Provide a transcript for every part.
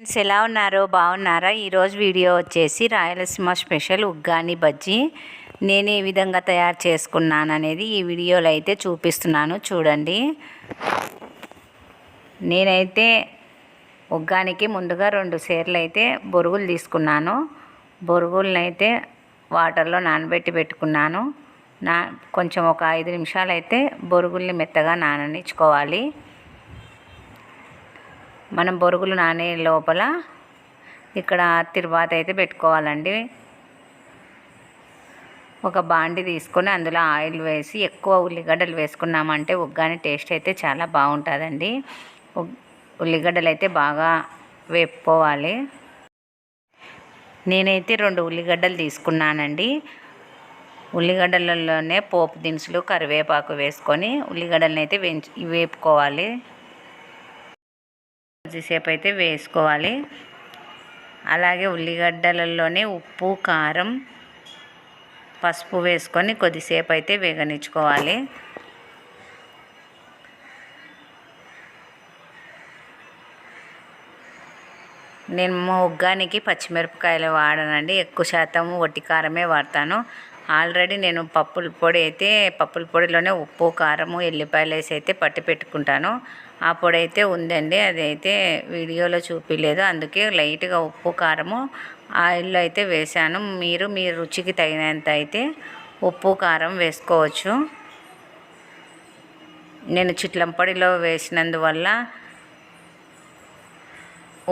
Friends ఎలా ఉన్నారో? బాగున్నారా? ఈరోజు వీడియో వచ్చేసి రాయలసీమ స్పెషల్ ఉగ్గాని బజ్జీ. నేను ఏ విధంగా తయారు చేసుకున్నాను అనేది ఈ వీడియోలో అయితే చూపిస్తున్నాను. చూడండి. నేనైతే ఉగ్గానికి ముందుగా రెండు సేర్లు అయితే బొరుగులు తీసుకున్నాను. బొరుగులను అయితే వాటర్లో నానబెట్టి పెట్టుకున్నాను. నా కొంచెం ఒక ఐదు నిమిషాలు అయితే బొరుగుల్ని మెత్తగా నాననిచ్చుకోవాలి. మనం బొరుగులు నానే లోపల ఇక్కడ తిరువాత అయితే పెట్టుకోవాలండి. ఒక బాండి తీసుకొని అందులో ఆయిల్ వేసి ఎక్కువ ఉల్లిగడ్డలు వేసుకున్నామంటే ఉగ్గాని టేస్ట్ అయితే చాలా బాగుంటుందండి. ఉల్లిగడ్డలు అయితే బాగా వేపుకోవాలి. నేనైతే రెండు ఉల్లిగడ్డలు తీసుకున్నానండి. ఉల్లిగడ్డలలోనే పోపు దినుసులు కరివేపాకు వేసుకొని ఉల్లిగడ్డలను అయితే వేయించి వేపుకోవాలి. కొద్దిసేపు అయితే వేసుకోవాలి. అలాగే ఉల్లిగడ్డలలోనే ఉప్పు కారం పసుపు వేసుకొని కొద్దిసేపు అయితే వేగనిచ్చుకోవాలి. నేను ఉగ్గానికి పచ్చిమిరపకాయలు వాడనండి. ఎక్కువ శాతం వట్టి కారమే వాడతాను. ఆల్రెడీ నేను పప్పుల పొడి అయితే పప్పుల పొడిలోనే ఉప్పు కారము ఎల్లిపాయలు వేసి అయితే పట్టి పెట్టుకుంటాను. ఆ పొడి అయితే ఉందండి. అది అయితే వీడియోలో చూపించలేదు అందుకే లైట్గా ఉప్పు కారము ఆయిల్లో అయితే వేసాను మీరు మీ రుచికి తగినంత అయితే ఉప్పు కారం వేసుకోవచ్చు. నేను చిట్లంపొడిలో వేసినందువల్ల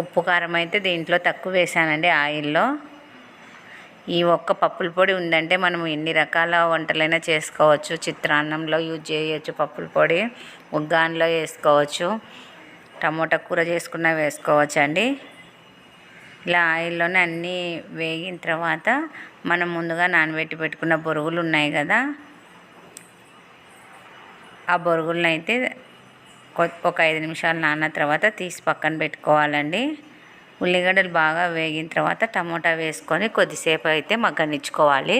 ఉప్పు కారం అయితే దీంట్లో తక్కువ వేసానండి ఆయిల్లో. ఈ ఒక్క పప్పుల పొడి ఉందంటే మనం ఎన్ని రకాల వంటలైనా చేసుకోవచ్చు. చిత్రాన్నంలో యూజ్ చేయొచ్చు పప్పుల పొడి ఉగ్గాన్లో వేసుకోవచ్చు టమోటా కూర చేసుకున్న వేసుకోవచ్చు అండి ఇలా ఆయిల్లోనే అన్నీ వేగిన తర్వాత మనం ముందుగా నానబెట్టి పెట్టుకున్న బొరుగులు ఉన్నాయి కదా ఆ బొరుగులను అయితే ఒక ఐదు నిమిషాలు నాన్న తర్వాత తీసి పక్కన పెట్టుకోవాలండి. ఉల్లిగడ్డలు బాగా వేగిన తర్వాత టమోటా వేసుకొని కొద్దిసేపు అయితే మగ్గనిచ్చుకోవాలి.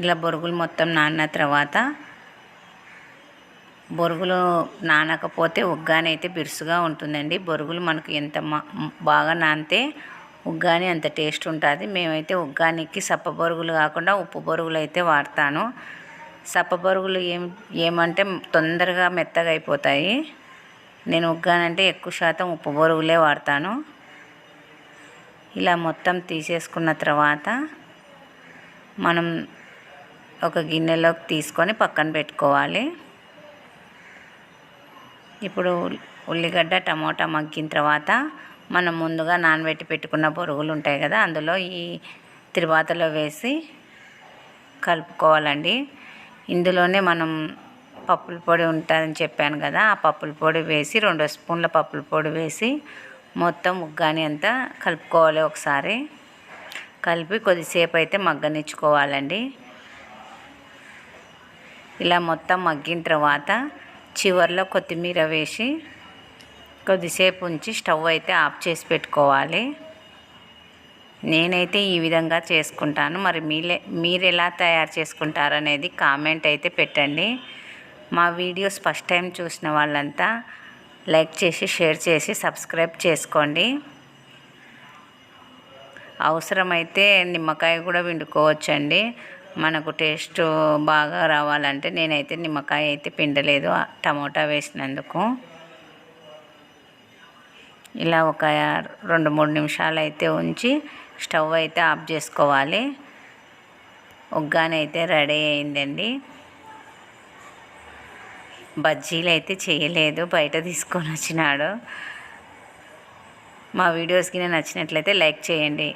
ఇలా బొరుగులు మొత్తం నాన్న తర్వాత బొరుగులు నానకపోతే ఉగ్గాని అయితే బిరుసుగా ఉంటుందండి. బొరుగులు మనకు ఎంత బాగా నానితే ఉగ్గాని అంత టేస్ట్ ఉంటుంది. మేమైతే ఉగ్గానికి సప్ప బొరుగులు కాకుండా ఉప్పు బొరుగులు అయితే వాడతాను. సప్పపరుగులు ఏం ఏమంటే తొందరగా మెత్తగా అయిపోతాయి నేను ఉగ్గానంటే ఎక్కువ శాతం ఉప్పు బొరుగులే వాడతాను. ఇలా మొత్తం తీసేసుకున్న తర్వాత మనం ఒక గిన్నెలోకి తీసుకొని పక్కన పెట్టుకోవాలి. ఇప్పుడు ఉల్లిగడ్డ టమోటా మగ్గిన తర్వాత మనం ముందుగా నానబెట్టి పెట్టుకున్న పొరుగులు ఉంటాయి కదా అందులో ఈ తిరువాతలో వేసి కలుపుకోవాలండి. ఇందులోనే మనం పప్పుల పొడి ఉంటుందని చెప్పాను కదా ఆ పప్పుల పొడి వేసి రెండు స్పూన్ల పప్పుల పొడి వేసి మొత్తం ఉగ్గాని అంతా కలుపుకోవాలి ఒకసారి. కలిపి కొద్దిసేపు అయితే మగ్గనిచ్చుకోవాలండి. ఇలా మొత్తం మగ్గిన తర్వాత చివరిలో కొత్తిమీర వేసి కొద్దిసేపు ఉంచి స్టవ్ అయితే ఆఫ్ చేసి పెట్టుకోవాలి. నేనైతే ఈ విధంగా చేసుకుంటాను. మరి మీలే మీరు ఎలా తయారు చేసుకుంటారనేది కామెంట్ అయితే పెట్టండి. మా వీడియోస్ ఫస్ట్ టైం చూసిన వాళ్ళంతా లైక్ చేసి షేర్ చేసి సబ్స్క్రైబ్ చేసుకోండి. అవసరమైతే నిమ్మకాయ కూడా వండుకోవచ్చండి మనకు టేస్ట్ బాగా రావాలంటే నేనైతే నిమ్మకాయ అయితే పిండలేదు టమోటా వేసినందుకు. ఇలా ఒక రెండు మూడు నిమిషాలు అయితే ఉంచి స్టవ్ అయితే ఆఫ్ చేసుకోవాలి. ఉగ్గాని అయితే రెడీ అయిందండి. బజ్జీలు అయితే చేయలేదు బయట తీసుకొని వచ్చినాడు. మా వీడియోస్కి నచ్చినట్లయితే లైక్ చేయండి.